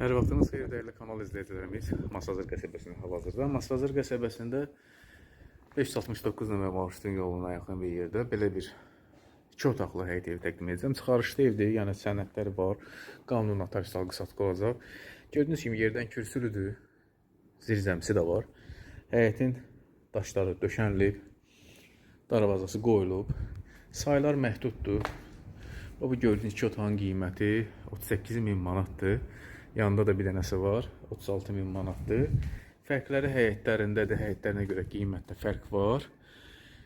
Hər vaxtınız xeyir dəyərli kanal izləyicilərimiz. Masazır qəsəbəsində hal-hazırda. Masazır qəsəbəsində 569 nömrə marşrutun yoluna yaxın bir yerdə belə bir iki otaqlı həyət evi təqdim edəcəm. Çıxarışlı evdir, yəni sənədləri var, qanun notarial qısatqı olacaq. Gördüyünüz kimi yerdən kürsülüdür, zirzəmisi də var. Həyətin daşları döşənilib, darvazası qoyulub. Saylar məhduddur. O bu gördüyünüz iki otağın qiyməti 38 min manatdır. Yanında da bir dənəsi var, 36 min manatdır. Fərqləri həyətlərindədir, həyətlərinə görə qiymətdə fərq var.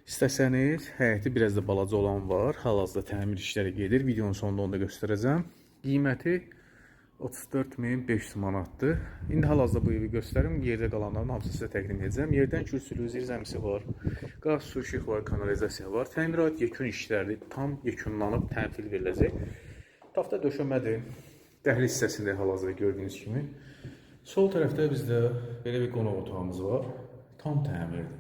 İstəsəniz, həyəti biraz da balaca olan var. Hal-hazırda təmir işləri gedir. Videonun sonunda onu da göstərəcəm. Qiyməti 34500 manatdır. İndi hal-hazırda bu evi göstərim. Yerdə qalanların hamısını sizə təqdim edəcəm. Yerdən kürsülü, zirzəmisi var. Qaz, su, işıq var, kanalizasiya var. Təmirat yekun işlərdir. Tam yekunlanıb təhvil veriləcək. Tafta döşəmədir. Dəhliz hissəsində hal-hazırda gördüyünüz kimi. Sol tərəfdə bizdə belə bir qonaq otağımız var. Tam təmirdir.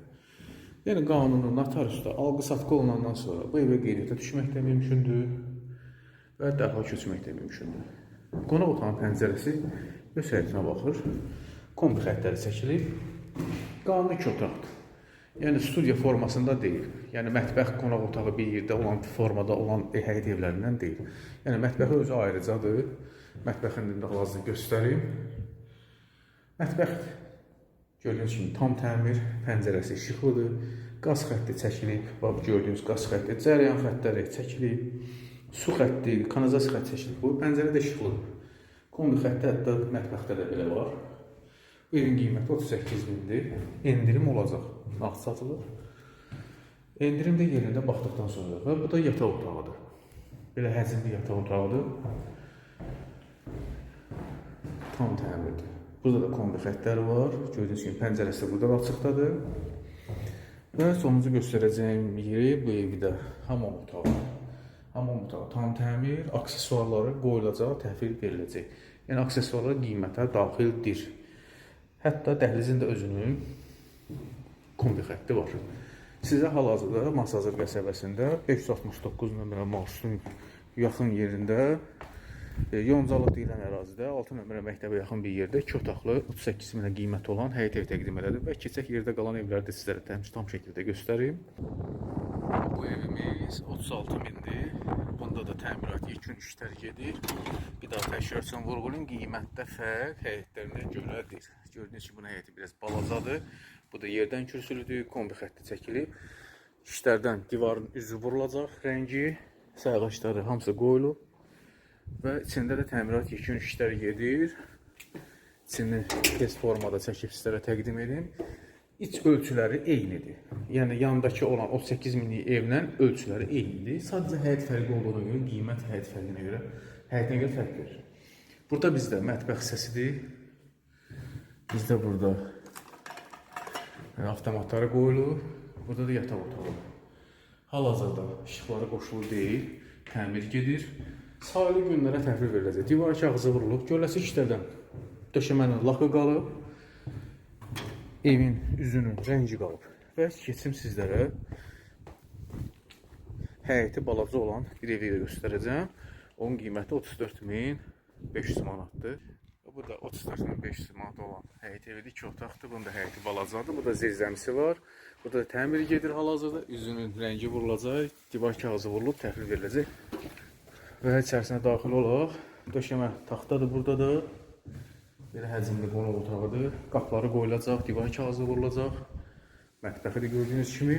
Yəni qanunun notariusda alqı-satqı olunandan sonra bu evə qeydiyyata düşmək də mümkündür və dərhal köçmək də mümkündür. Qonaq otağının pəncərəsi öz həyətinə baxır. Kombi xəttləri çəkilib. Qanuni iki otaqdır. Yəni studiya formasında deyil. Yəni mətbəx qonaq otağı bir yerdə olan formada olan həyət evlərindən deyil. Yəni mətbəxi özü ayrıcadır. Mətbəxin də hal-hazırda göstərim. Mətbəx gördüyünüz kimi tam təmir, pəncərəsi işıqlıdır. Qaz xətti çəkilib. Bax gördüyünüz qaz xətti, cəryan xəttləri çəkilib. Su xətti, kanalizasiya xətti çəkilib. Bu pəncərə də işıqlıdır. Kombi xətti hətta mətbəxdə də belə var. Bu evin qiyməti 38 mindir. Endirim olacaq. Nağd satılır. Endirim də yerində baxdıqdan sonra və bu da yataq otağıdır. Belə həcmli yataq otağıdır. Tam təmirdir. Burada da kombi xəttləri var. Gördüyünüz kimi pəncərəsi burada da açıqdadır. Və sonuncu göstərəcəyim yeri bu evdə hamam otağı. Hamam otağı tam təmir, aksesuarları qoyulacaq, təhvil veriləcək. Yəni aksesuarlar qiymətə daxildir. Hətta dəhlizin də özünün kombi xətti var. Sizə hal-hazırda Masazır qəsəbəsində 569 nömrə marşrutun yaxın yerində Yoncalı deyilən ərazidə 6 nömrə məktəbə yaxın bir yerdə 2 otaqlı 38 minə qiyməti olan həyət ev təqdim elədim və keçək yerdə qalan evləri də sizlərə təmiz tam şəkildə göstərim. Bu evimiz 36 mindir. Bunda da təmirat yekun işlər gedir. Bir daha təkrar üçün vurğulayım, qiymətdə fərq həyətlərinə görədir. Gördüyünüz kimi bunun həyəti biraz balacadır. Bu da yerdən kürsülüdür, kombi xətti çəkilib. İşlərdən divarın üzü vurulacaq, rəngi, sayğaçları hamısı qoyulub. Və içində də təmirat yekun işlər gedir. İçini test formada çəkib sizlərə təqdim edim. İç ölçüləri eynidir. Yəni yandakı olan 38 minlik evlə ölçüləri eynidir. Sadəcə həyət fərqi olduğuna görə qiymət həyət fərqinə görə həyətinə görə fərq verir. Burada bizdə mətbəx hissəsidir. Bizdə burada yəni, avtomatları qoyulur. Burada da yataq otağı. Hal-hazırda işıqları qoşulu deyil, təmir gedir. Sayılı günlərə təhvil veriləcək. Divar kağızı vurulub, göləsi işlərdən döşəmənin lakı qalıb, evin üzünün rəngi qalıb. Və keçim sizlərə həyəti balaca olan bir evi göstərəcəm. Onun qiyməti 34500 manatdır. Bu da 34500 manat olan həyət evidir, 2 otaqdır. Bunun da həyəti balacadır. Bu da zirzəmisi var. Burada da təmir gedir hal-hazırda. Üzünün rəngi vurulacaq, divar kağızı vurulub, təhvil veriləcək. Və içərisinə daxil olaq. Döşəmə taxtadır burada da. Belə həcmli qonaq otağıdır. Qapıları qoyulacaq, divar kağızı vurulacaq. Mətbəxi də gördüyünüz kimi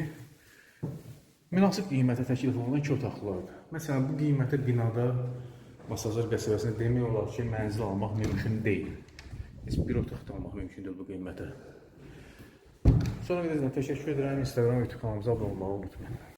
münasib qiymətə təklif olunan iki otaqlılardır. Məsələn, bu qiymətə binada Masazır qəsəbəsində demək olar ki, mənzil almaq mümkün deyil. Heç bir otaq da almaq mümkün deyil bu qiymətə. Sonra bir də təşəkkür edirəm. Instagram, YouTube kanalımıza abunə olmağı unutmayın.